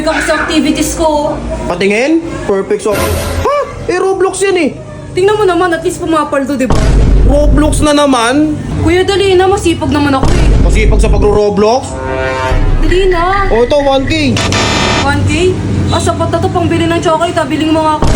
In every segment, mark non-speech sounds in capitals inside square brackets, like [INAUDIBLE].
perfect ako sa activities ko. Patingin? Perfect so... Ha? Eh, Roblox yan eh. Tingnan mo naman, at least pumapaldo, di ba? Roblox na naman. Kuya, dali na. Masipag naman ako eh. Masipag sa pagro-Roblox. Dali na. O ito, 1K. 1K? Ah, sapat na to pang bili ng chocolate. Ah, biling mo nga ako.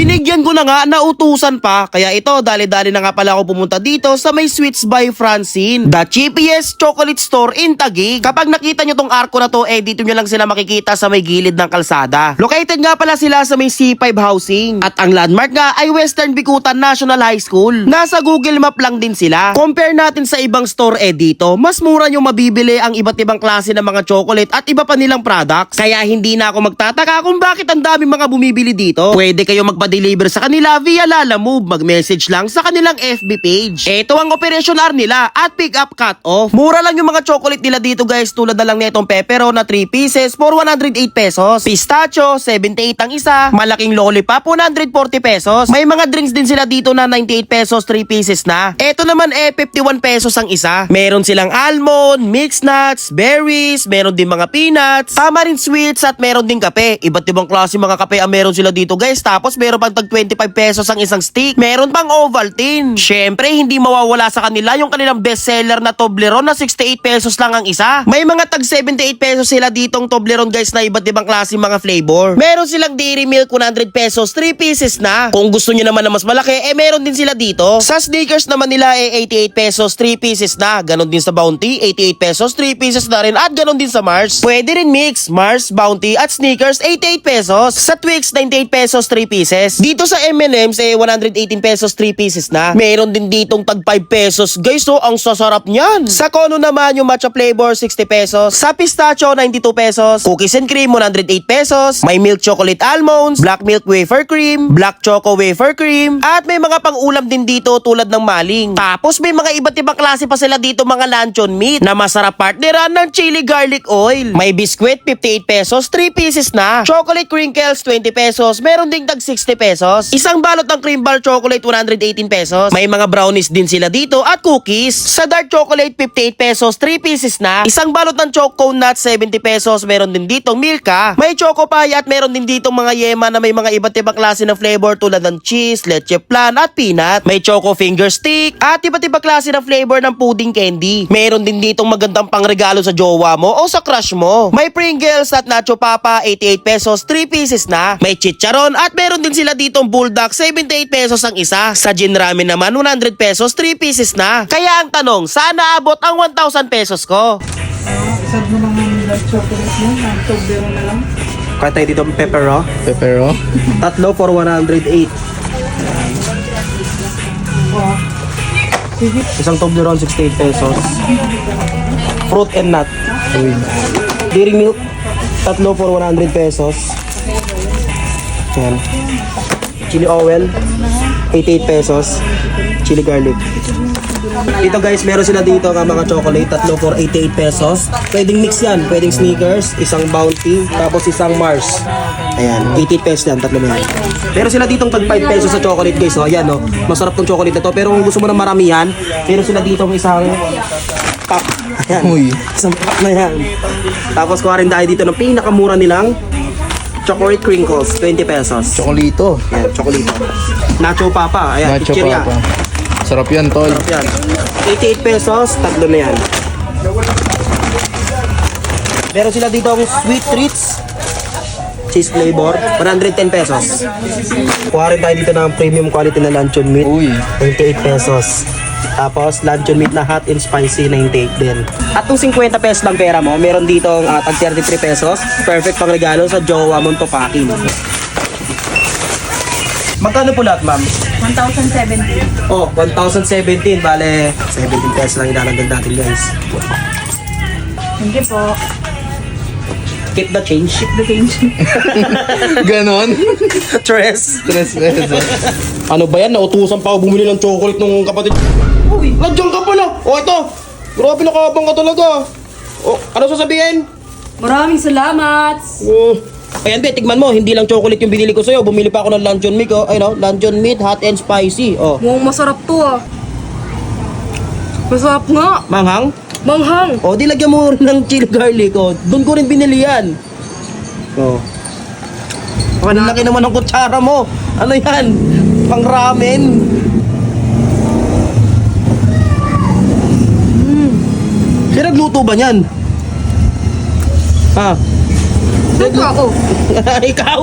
Binigyan ko na nga, nautusan pa. Kaya ito, dali-dali na nga pala ako pumunta dito sa may Sweets by Francine. The cheapest chocolate store in Taguig. Kapag nakita nyo tong arko na to, eh dito nyo lang sila makikita sa may gilid ng kalsada. Located nga pala sila sa may C5 housing. At ang landmark nga ay Western Bikutan National High School. Nasa Google Map lang din sila. Compare natin sa ibang store eh dito, mas mura nyo mabibili ang iba't ibang klase ng mga chocolate at iba pa nilang products. Kaya hindi na ako magtataka kung bakit ang dami mga bumibili dito. Pwede kayo magpa-deliver sa kanila via Lala Move. Mag-message lang sa kanilang FB page. Ito ang operation R nila at pick up cut off. Mura lang yung mga chocolate nila dito guys tulad na lang nitong pepero na 3 pieces for 108 pesos. Pistachio, 78 ang isa. Malaking lollipop, 140 pesos. May mga drinks din sila dito na 98 pesos, 3 pieces na. Ito naman eh, 51 pesos ang isa. Meron silang almond, mixed nuts, berries, meron din mga peanuts, tamarind sweets at meron din kape. Iba't ibang klase mga kape ang meron sila dito guys. Tapos meron pang tag 25 pesos ang isang stick. Meron pang Ovaltine. Syempre, hindi mawawala sa kanila yung kanilang bestseller na Toblerone na 68 pesos lang ang isa. May mga tag 78 pesos sila ditong Toblerone guys na iba't ibang klase mga flavor. Meron silang Dairy Milk 100 pesos, 3 pieces na. Kung gusto nyo naman na mas malaki, eh meron din sila dito. Sa sneakers naman nila eh 88 pesos, 3 pieces na. Ganon din sa Bounty, 88 pesos, 3 pieces na rin. At ganon din sa Mars. Pwede rin mix, Mars, Bounty at sneakers 88 pesos. Sa Twix 98 pesos, 3 pieces. Dito sa M&M's eh 118 pesos, 3 pieces na. Meron din ditong tag 5 pesos. Guys, oh, ang sasarap niyan. Sa Kono naman yung matcha flavor 60 pesos. Sa pistachio 92 pesos. Cookies and cream 108 pesos. May milk chocolate almonds, black milk wafer cream, black choco wafer cream, at may mga pang-ulam din dito tulad ng maling. Tapos may mga iba't ibang klase pa sila dito mga luncheon meat na masarap partneran ng chili garlic oil. May biscuit 58 pesos, 3 pieces na. Chocolate crinkles 20 pesos, meron ding tag 60 pesos. Isang balot ng cream bar chocolate 118 pesos. May mga brownies din sila dito at cookies. Sa dark chocolate 58 pesos, 3 pieces na. Isang balot ng choco nut 70 pesos, meron din dito milka. May choco pie at meron din dito mga yema na may mga iba't ibang klase ng flavor tulad ng cheese, leche flan at peanut. May choco finger stick at iba't ibang klase ng flavor ng pudding candy. Meron din ditong magandang pangregalo sa jowa mo o sa crush mo. May Pringles at Nacho Papa 88 pesos, 3 pieces na. May chicharon at meron din sila ditong bulldog 78 pesos ang isa. Sa gin ramen naman 100 pesos, 3 pieces na. Kaya ang tanong, saan naabot ang 1,000 pesos ko? Isang mo naman dark chocolate mo, ang Toblerone na lang. Kaya tayo dito pepero. Pepero. Tatlo for 108. Oh. Sige. Isang Toblerone 68 pesos. Fruit and nut. Uy. Dairy milk. Tatlo for 100 pesos. Yan. Chili oil. 88 pesos. Chili garlic. Dito guys, meron sila dito ng mga chocolate. Tatlo for 88 pesos. Pwedeng mix yan. Pwedeng sneakers, isang bounty, tapos isang Mars. Ayan, 88 pesos yan. Tatlo na yan. Meron sila ditong tag 5 pesos sa chocolate guys. Oh, ayan oh. Masarap tong chocolate na to. Pero kung gusto mo ng maramihan, meron sila ditong isang pack. Ayan. Uy. Isang pack na yan. Tapos kuha rin tayo dito ng pinakamura nilang chocolate crinkles, 20 pesos. Chocolito. Ayan, chocolate. Nacho Papa, ayan, Nacho chichirya. Papa. Sarap yan, tol. Sarap yan. 88 pesos, tatlo na yan. Meron sila dito ang sweet treats. Cheese flavor, 110 pesos. Kuha rin tayo dito ng premium quality na luncheon meat. Uy. 28 pesos. Tapos luncheon meat na hot and spicy 98 din. At kung 50 pesos lang pera mo, meron dito ang uh, tag 33 pesos. Perfect pang regalo sa jowa mong tupakin. Magkano po lahat, ma'am? 1,070. Oh, 1,017. Bale, 17 pesos lang ilalagdag natin, guys. Thank you po. Keep the change. The change. [LAUGHS] Ganon. Tres. Tres pesos. Ano ba yan? Nautusan pa ako bumili ng chocolate ng kapatid. Uy, nandiyan ka pala. O, ito. Grabe nakabang ka talaga. O, ano sasabihin? Maraming salamat. Oh. Ayan, be, tigman mo. Hindi lang chocolate yung binili ko sa'yo. Bumili pa ako ng luncheon meat, oh. Ayun, oh. Luncheon meat, hot and spicy. Oh. Mukhang masarap to ah. Masarap nga. Manghang? Manghang. O, di lagyan mo rin [LAUGHS] ng chili garlic. O, doon ko rin binili yan. O. Ang laki naman ng kutsara mo. Ano yan? Pang ramen. Nagluto ba niyan? Ha? Suka ako. [LAUGHS] Ikaw?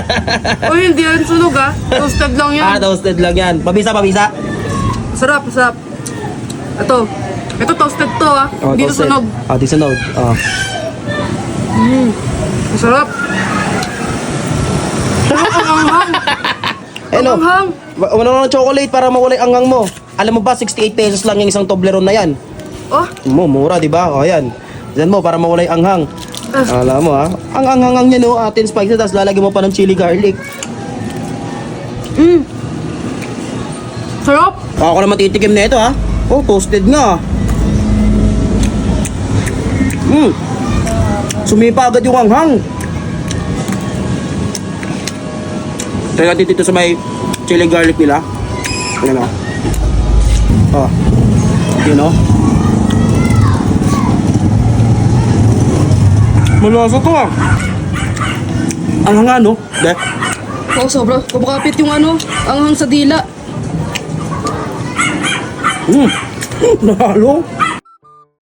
[LAUGHS] O hindi yan sunog ah. Toasted lang yan. ah, toasted lang yan. Pabisa, pabisa. Sarap, sarap. Ito. Ito toasted to ah. Oh, Dito toasted. sunog. Ah, di sunog. Ah. Masarap. Sarap ang anghang. [LAUGHS] Ano? Ang anghang. Wala ng chocolate para mawala yung angang mo. Alam mo ba, 68 pesos lang yung isang Toblerone na yan. Oh, Mo, mura, di ba? O, yan. Diyan mo, para mawala yung anghang. Ah. Alam mo, ha? Ang anghang niya, no? Atin spicy, tapos lalagyan mo pa ng chili garlic. sarap. Ako naman titikim na ito, ha? Oh, toasted nga. Hmm. Sumipa agad yung anghang. Try natin dito sa may chili garlic nila. Ayan o. Oh. Yun o. Malasa to ah. Ang hanga no? De. Oh, sobra. Kumakapit yung ano, anghang sa dila. Hmm. [GASPS] Nalo.